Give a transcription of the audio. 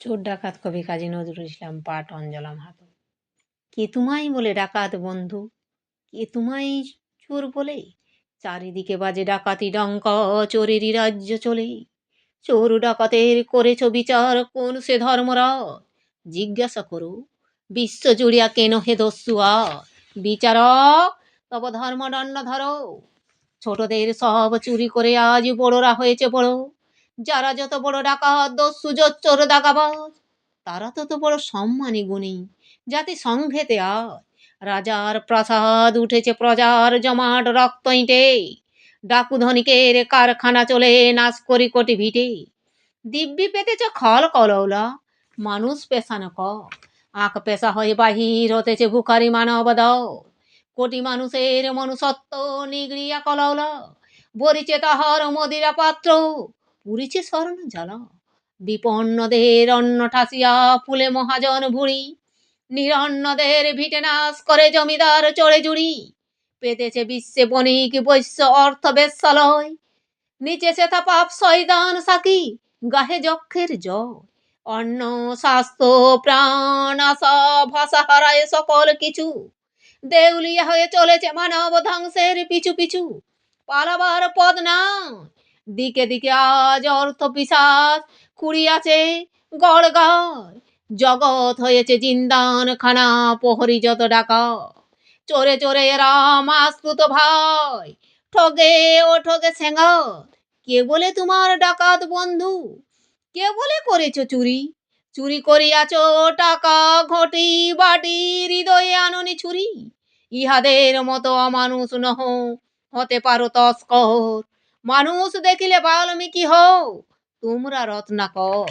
চোর ডাকাত কবি কাজী নজরুল ইসলাম পাঠ অঞ্জলাম হাত। কে তোমায় বলে ডাকাত বন্ধু? কে তোমায় চোর বলে? চারিদিকে বাজে ডাকাতি, ডঙ্ক, চোরেরই রাজ্য চলে। চোর ডাকাতের করেছ বিচার, কোন সে ধর্মরা জিজ্ঞাসা করো, বিশ্ব জুড়িয়া কেন হে দস্যুয়া বিচারক তব ধর্মদণ্ড ধরো। ছোটদের সব চুরি করে আজ বড়রা হয়েছে বড়। যারা যত বড় ডাকাত দস্যু চোর, দাগাবাজ, তারা তত বড় সম্মানী গুণী। জাতি সংঘেতে আয়। রাজার প্রাসাদ উঠেছে প্রজার জমাট রক্ত ইঁটে। ডাকু ধনিকের কারখানা চলে নাচ করি কোটি ভিটে। দিব্যি পেতেছ খল কলৌলা মানুষ পেশানো ক আঁক পেশা হয়ে বাহির হতেছে ভুখারি মানব কোটি মানুষের মনুষ্যত্ব নিগড়িয়া কলৌলা বরিচে তাহার মদিরা পাত্র পুরিছে স্বর্ণ জল। বিপন্নদের অন্ন ঠাসিয়া ফুলে মহাজন ভুড়ি। নিরন্নদের ভিটে নাশ করে জমিদার চড়ে জুড়ি। পেতেছে বিশ্বে বণিক বৈশ্য অর্থ বেশ্যালয়। নিচে সেথা পাপ শয়দান সাকি, গাহে যক্ষের জয়। অন্ন, স্বাস্থ্য, প্রাণ, আশা, ভাষা হারায় সকল কিছু। দেউলিয়া হয়ে চলেছে মানব ধ্বংসের পিছু পিছু। পালাবার পদ না দিকে দিকে আজ অর্থ পিসাজ কুড়িয়াছে গড় জগৎ হয়েছে জিন্দান খানা প্রহরী যত ডাকা। চোরে চোরে এরা মাসতুত ভাই, ঠগে ও ঠগে সেঙ্গা কে বলে তোমার ডাকাত বন্ধু? কে বলে করেছ চুরি? চুরি করিয়াছ টাকা, ঘটি, বাটি, হৃদয়ে আননি ছুরি। ইহাদের মতো অমানুষ নহ, হতে পারো তস্কর। মানুষ দেখিলে বাল্মীকি হও তোমরা রত্নাকর।